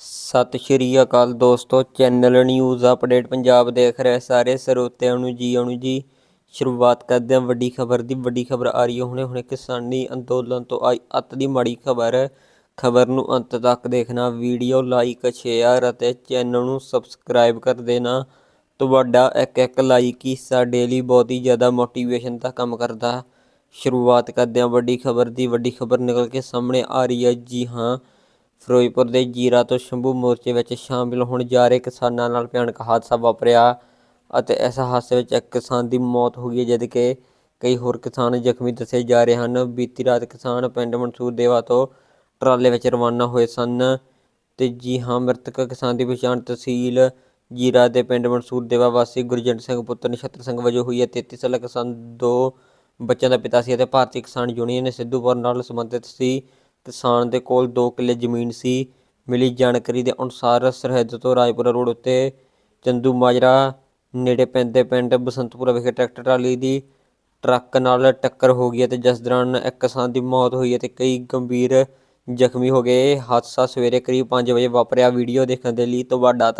ਸਤਿ ਸ਼੍ਰੀ ਅਕਾਲ ਦੋਸਤੋ, channel news update Punjab ਦੇਖ ਰਹੇ ਸਾਰੇ ਸਰੋਤਿਆਂ ਨੂੰ ਜੀ, ਆਉਣ ਜੀ। ਸ਼ੁਰੂਆਤ ਕਰਦੇ ਹਾਂ ਵੱਡੀ ਖਬਰ ਦੀ। ਵੱਡੀ ਖਬਰ ਆ ਰਹੀ ਹੈ। ਹੁਣੇ ਹੁਣੇ ਕਿਸਾਨੀ ਅੰਦੋਲਨ ਤੋਂ ਆਈ ਅੱਤ ਦੀ ਮਾੜੀ ਖਬਰ। ਖਬਰ ਨੂੰ ਅੰਤ ਤੱਕ ਦੇਖਣਾ, ਵੀਡੀਓ ਲਾਈਕ, ਸ਼ੇਅਰ ਅਤੇ ਚੈਨਲ ਨੂੰ ਸਬਸਕ੍ਰਾਈਬ ਕਰ ਦੇਣਾ। ਤੁਹਾਡਾ ਇੱਕ ਇੱਕ ਲਾਈਕ ਹੀ ਸਾਡੇ ਲਈ ਬਹੁਤ ਹੀ ਜ਼ਿਆਦਾ ਮੋਟੀਵੇਸ਼ਨ ਦਾ ਕੰਮ ਕਰਦਾ। ਸ਼ੁਰੂਆਤ ਕਰਦੇ ਹਾਂ ਵੱਡੀ ਖਬਰ ਦੀ। ਵੱਡੀ ਖਬਰ ਨਿਕਲ ਕੇ ਸਾਹਮਣੇ ਆ ਰਹੀ ਹੈ। ਜੀ ਹਾਂ ਫਿਰੋਜ਼ਪੁਰ ਦੇ ਜੀਰਾ ਤੋਂ ਸ਼ੰਭੂ ਮੋਰਚੇ ਵਿੱਚ ਸ਼ਾਮਿਲ ਹੋਣ ਜਾ ਰਹੇ ਕਿਸਾਨਾਂ ਨਾਲ ਭਿਆਨਕ ਹਾਦਸਾ ਵਾਪਰਿਆ ਅਤੇ ਇਸ ਹਾਦਸੇ ਵਿੱਚ ਇੱਕ ਕਿਸਾਨ ਦੀ ਮੌਤ ਹੋ ਗਈ ਹੈ, ਜਦ ਕਿ ਕਈ ਹੋਰ ਕਿਸਾਨ ਜ਼ਖਮੀ ਦੱਸੇ ਜਾ ਰਹੇ ਹਨ। ਬੀਤੀ ਰਾਤ ਕਿਸਾਨ ਪਿੰਡ ਮਨਸੂਰ ਦੇਵਾ ਤੋਂ ਟਰਾਲੇ ਵਿੱਚ ਰਵਾਨਾ ਹੋਏ ਸਨ ਤੇ ਜੀ ਹਾਂ, ਮ੍ਰਿਤਕ ਕਿਸਾਨ ਦੀ ਪਛਾਣ ਤਹਿਸੀਲ ਜੀਰਾ ਦੇ ਪਿੰਡ ਮਨਸੂਰ ਦੇਵਾ ਵਾਸੀ ਗੁਰਜੰਟ ਸਿੰਘ ਪੁੱਤਰ ਨਛੱਤਰ ਸਿੰਘ ਵਜੋਂ ਹੋਈ ਹੈ। 33 ਸਾਲਾ ਕਿਸਾਨ ਦੋ ਬੱਚਿਆਂ ਦਾ ਪਿਤਾ ਸੀ ਅਤੇ ਭਾਰਤੀ ਕਿਸਾਨ ਯੂਨੀਅਨ ਸਿੱਧੂਪੁਰ ਨਾਲ ਸੰਬੰਧਿਤ ਸੀ। ਕਿਸਾਨ ਦੇ ਕੋਲ 2 ਕਿੱਲੇ ਜ਼ਮੀਨ ਸੀ। ਮਿਲੀ ਜਾਣਕਾਰੀ ਦੇ ਅਨੁਸਾਰ ਸਰਹੱਦ ਤੋਂ ਰਾਜਪੁਰਾ ਰੋਡ ਉੱਤੇ ਚੰਦੂ ਮਾਜਰਾ ਨੇੜੇ ਪੈਂਦੇ ਪਿੰਡ ਬਸੰਤਪੁਰਾ ਵਿਖੇ ਟਰੈਕਟਰ ਟਰਾਲੀ ਦੀ ਟਰੱਕ ਨਾਲ ਟੱਕਰ ਹੋ ਗਈ ਅਤੇ ਜਿਸ ਦੌਰਾਨ ਇੱਕ ਕਿਸਾਨ ਦੀ ਮੌਤ ਹੋਈ ਅਤੇ ਕਈ ਗੰਭੀਰ ਜ਼ਖਮੀ ਹੋ ਗਏ। ਹਾਦਸਾ ਸਵੇਰੇ ਕਰੀਬ 5 ਵਜੇ ਵਾਪਰਿਆ। ਵੀਡੀਓ ਦੇਖਣ ਦੇ ਲਈ ਤੁਹਾਡਾ